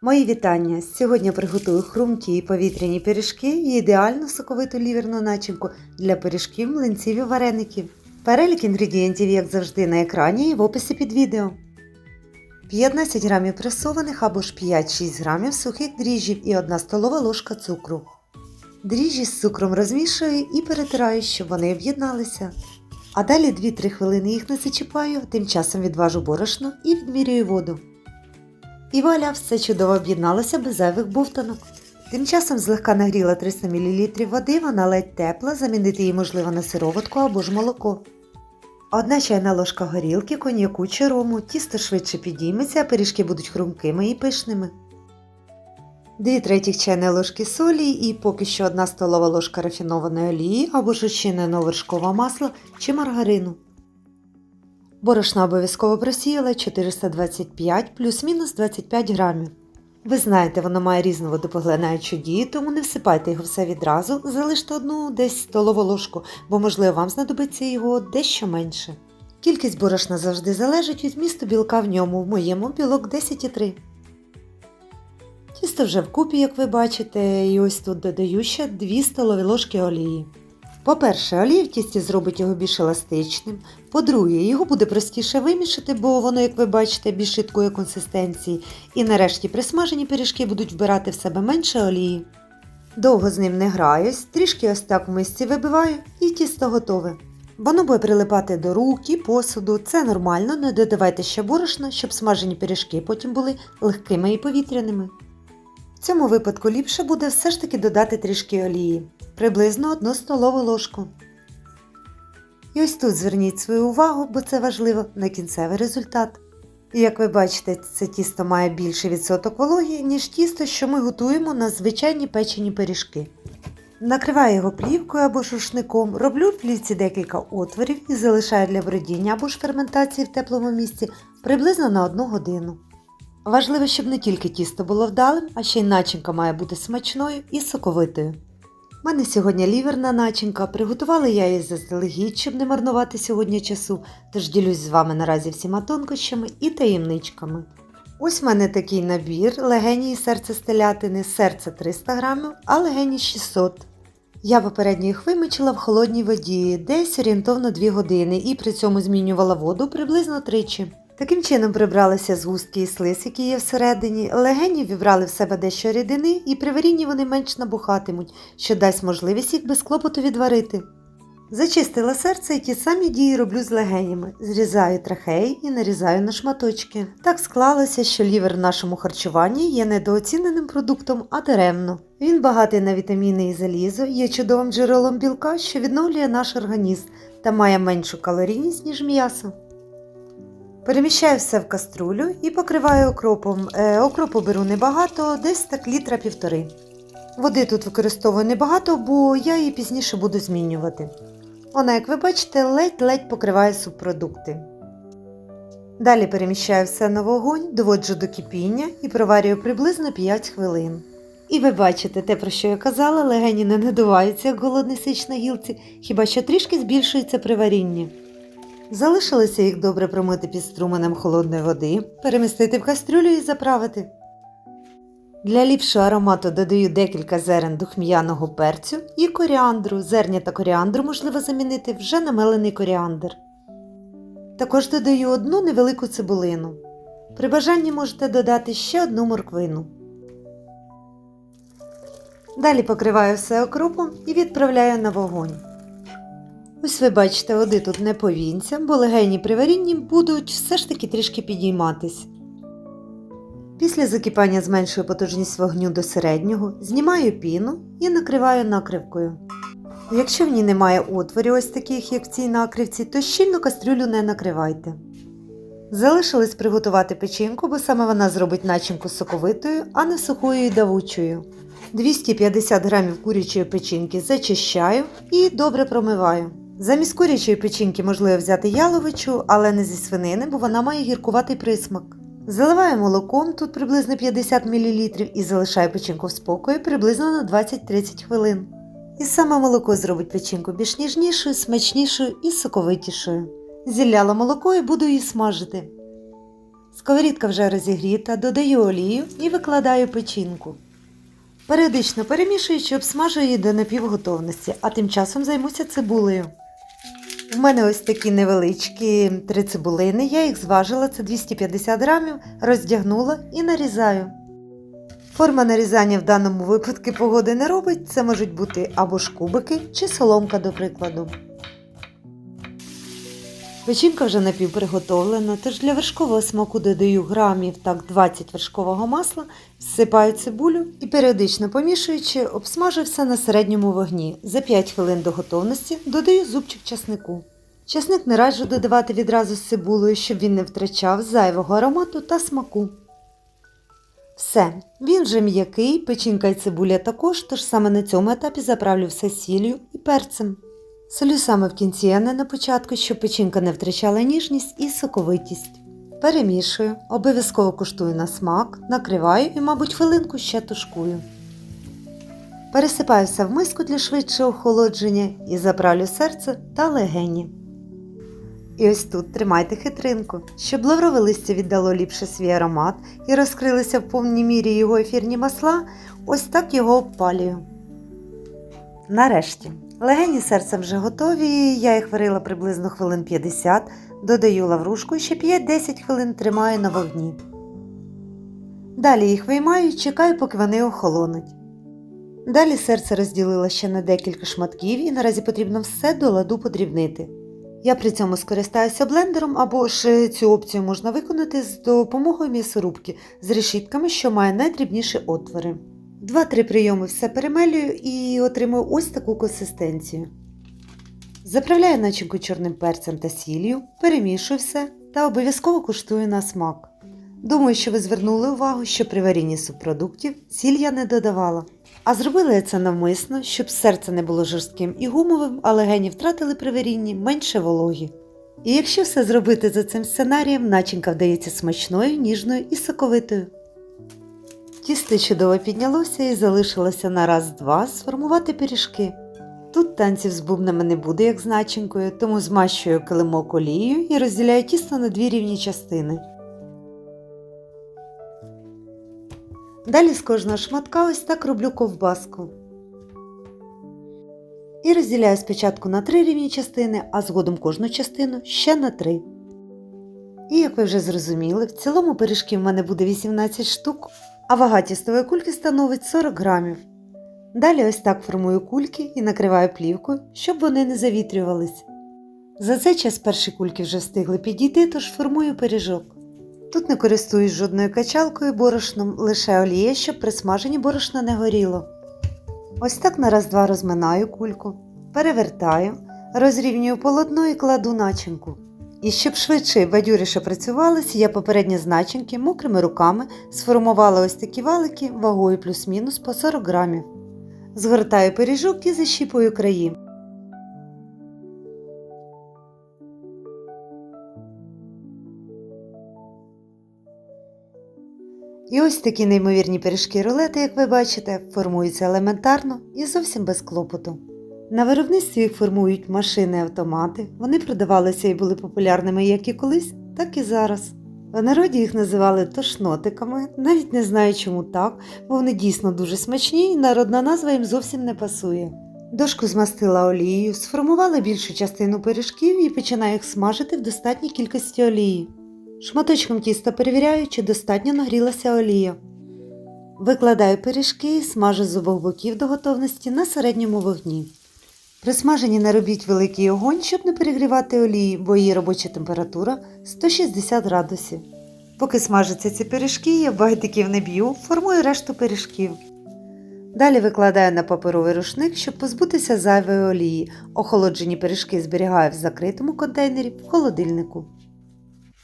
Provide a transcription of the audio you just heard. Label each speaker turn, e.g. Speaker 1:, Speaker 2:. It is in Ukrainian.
Speaker 1: Мої вітання! Сьогодні приготую хрумкі і повітряні пиріжки і ідеально соковиту ліверну начинку для пиріжків, млинців і вареників. Перелік інгредієнтів, як завжди, на екрані і в описі під відео. 15 грамів пресованих або ж 5-6 грамів сухих дріжджів і 1 столова ложка цукру. Дріжджі з цукром розмішую і перетираю, щоб вони об'єдналися. А далі 2-3 хвилини їх не зачіпаю, тим часом відважу борошно і відмірюю воду. І вуаля, все чудово об'єдналося без зайвих бовтанок. Тим часом злегка нагріла 300 мл води, вона ледь тепла, замінити її можливо на сироватку або ж молоко. Одна чайна ложка горілки, коньяку чи рому, тісто швидше підійметься, а пиріжки будуть хрумкими і пишними. 2 третіх чайної ложки солі і поки що 1 столова ложка рафінованої олії або ж очиненого вершкового масла чи маргарину. Борошно обов'язково просіяла 425 плюс-мінус 25 грамів. Ви знаєте, воно має різну водопоглинаючу дію, тому не всипайте його все відразу, залиште одну десь столову ложку, бо, можливо, вам знадобиться його дещо менше. Кількість борошна завжди залежить від вмісту білка в ньому, в моєму білок 10,3. Тісто вже вкупі, як ви бачите, і ось тут додаю ще 2 столові ложки олії. По-перше, олія в тісті зробить його більш еластичним. По-друге, його буде простіше вимішати, бо воно, як ви бачите, більш швидкої консистенції. І нарешті присмажені пиріжки будуть вбирати в себе менше олії. Довго з ним не граюсь, трішки ось так в мисці вибиваю і тісто готове. Воно буде прилипати до рук і посуду, це нормально, не додавайте ще борошна, щоб смажені пиріжки потім були легкими і повітряними. В цьому випадку ліпше буде все ж таки додати трішки олії, приблизно 1 столову ложку. І ось тут зверніть свою увагу, бо це важливо на кінцевий результат. І як ви бачите, це тісто має більший відсоток вологі, ніж тісто, що ми готуємо на звичайні печені пиріжки. Накриваю його плівкою або шушником, роблю в плівці декілька отворів і залишаю для бродіння або ж ферментації в теплому місці приблизно на 1 годину. Важливо, щоб не тільки тісто було вдалим, а ще й начинка має бути смачною і соковитою. У мене сьогодні ліверна начинка, приготувала я її заздалегідь, щоб не марнувати сьогодні часу, тож ділюсь з вами наразі всіма тонкощами і таємничками. Ось в мене такий набір легені серце стелятини, серце 300 грамів, а легені 600 Я попередньо їх вимочила в холодній воді, десь орієнтовно 2 години, і при цьому змінювала воду приблизно тричі. Таким чином прибралися згустки і слиз, які є всередині, легені вібрали в себе дещо рідини, і при варінні вони менш набухатимуть, що дасть можливість їх без клопоту відварити. Зачистила серце і ті самі дії роблю з легенями. Зрізаю трахеї і нарізаю на шматочки. Так склалося, що лівер в нашому харчуванні є недооціненим продуктом, а даремно. Він багатий на вітаміни і залізо, є чудовим джерелом білка, що відновлює наш організм та має меншу калорійність, ніж м'ясо. Переміщаю все в каструлю і покриваю окропом. Е, окропу беру небагато, десь так літра півтори. Води тут використовую небагато, бо я її пізніше буду змінювати. Вона, як ви бачите, ледь-ледь покриває субпродукти. Далі переміщаю все на вогонь, доводжу до кипіння і проварюю приблизно 5 хвилин. І ви бачите те, про що я казала, легені не надуваються, як голодний сич на гілці, хіба що трішки збільшується при варінні. Залишилося їх добре промити під струменем холодної води, перемістити в кастрюлю і заправити. Для ліпшого аромату додаю декілька зерен духм'яного перцю і коріандру. Зерня та коріандру можливо замінити вже намелений коріандр. Також додаю одну невелику цибулину. При бажанні можете додати ще одну морквину. Далі покриваю все окропом і відправляю на вогонь. Ось ви бачите, води тут не повінця, бо легені при варінні будуть все ж таки трішки підійматись. Після закипання зменшую потужність вогню до середнього, знімаю піну і накриваю накривкою. Якщо в ній немає отворів, ось таких, як в цій накривці, то щільно кастрюлю не накривайте. Залишилось приготувати печінку, бо саме вона зробить начинку соковитою, а не сухою і давучою. 250 г курячої печінки зачищаю і добре промиваю. Замість курячої печінки можливо взяти яловичу, але не зі свинини, бо вона має гіркуватий присмак. Заливаю молоком тут приблизно 50 мл і залишаю печінку в спокої приблизно на 20-30 хвилин. І саме молоко зробить печінку більш ніжнішою, смачнішою і соковитішою. Зілляла молоко і буду її смажити. Сковорідка вже розігріта, додаю олію і викладаю печінку. Періодично перемішуючи, обсмажую її до напівготовності, а тим часом займуся цибулею. У мене ось такі невеличкі три цибулини, я їх зважила, це 250 грамів, роздягнула і нарізаю. Форма нарізання в даному випадку погоди не робить, це можуть бути або ж кубики чи соломка, до прикладу. Печінка вже напівприготовлена, тож для вершкового смаку додаю грамів так 20 вершкового масла, всипаю цибулю і періодично помішуючи, обсмажу все на середньому вогні. За 5 хвилин до готовності додаю зубчик часнику. Часник не раджу додавати відразу з цибулею, щоб він не втрачав зайвого аромату та смаку. Все, він вже м'який, печінка і цибуля також, тож саме на цьому етапі заправлю все сіллю і перцем. Солю саме в кінці, а не на початку, щоб печінка не втрачала ніжність і соковитість. Перемішую, обов'язково куштую на смак, накриваю і, мабуть, хвилинку ще тушкую. Пересипаю все в миску для швидшого охолодження і заправлю серце та легені. І ось тут тримайте хитринку, щоб лаврове листя віддало ліпше свій аромат і розкрилися в повній мірі його ефірні масла, ось так його обпалюю. Нарешті, легені серця вже готові, я їх варила приблизно хвилин 50, додаю лаврушку і ще 5-10 хвилин тримаю на вогні. Далі їх виймаю і чекаю, поки вони охолонуть. Далі серце розділила ще на декілька шматків і наразі потрібно все до ладу подрібнити. Я при цьому скористаюся блендером або ж цю опцію можна виконати з допомогою м'ясорубки з решітками, що має найдрібніші отвори. Два-три прийоми все перемелюю і отримую ось таку консистенцію. Заправляю начинку чорним перцем та сіллю, перемішую все та обов'язково куштую на смак. Думаю, що ви звернули увагу, що при варінні субпродуктів сіль я не додавала. А зробила я це навмисно, щоб серце не було жорстким і гумовим, а легені втратили при варінні менше вологі. І якщо все зробити за цим сценарієм, начинка вдається смачною, ніжною і соковитою. Тісто чудово піднялося і залишилося на раз-два сформувати пиріжки. Тут танців з бубнами не буде, як з начинкою, тому змащую килимок олією і розділяю тісто на дві рівні частини. Далі з кожного шматка ось так роблю ковбаску. І розділяю спочатку на три рівні частини, а згодом кожну частину ще на три. І як ви вже зрозуміли, в цілому пиріжків в мене буде 18 штук, а вага тістової кульки становить 40 грамів. Далі ось так формую кульки і накриваю плівкою, щоб вони не завітрювались. За цей час перші кульки вже встигли підійти, тож формую пиріжок. Тут не користуюсь жодною качалкою борошном, лише олія, щоб при смаженні борошно не горіло. Ось так на раз-два розминаю кульку, перевертаю, розрівнюю полотно і кладу начинку. І щоб швидше і бадюріше працювалися, я попередні з мокрими руками сформувала ось такі валики вагою плюс-мінус по 40 грамів. Згортаю пиріжок і защіпую краї. І ось такі неймовірні пиріжки рулети, як ви бачите, формуються елементарно і зовсім без клопоту. На виробництві їх формують машини-автомати. Вони продавалися і були популярними як і колись, так і зараз. В народі їх називали тошнотиками, навіть не знаю, чому так, бо вони дійсно дуже смачні і народна назва їм зовсім не пасує. Дошку змастила олією, сформувала більшу частину пиріжків і починаю їх смажити в достатній кількості олії. Шматочком тіста перевіряю, чи достатньо нагрілася олія. Викладаю пиріжки і смажу з обох боків до готовності на середньому вогні. При смаженні не робіть великий огонь, щоб не перегрівати олії, бо її робоча температура 160 градусів. Поки смажаться ці пиріжки, я байтиків не б'ю, формую решту пиріжків. Далі викладаю на паперовий рушник, щоб позбутися зайвої олії. Охолоджені пиріжки зберігаю в закритому контейнері в холодильнику.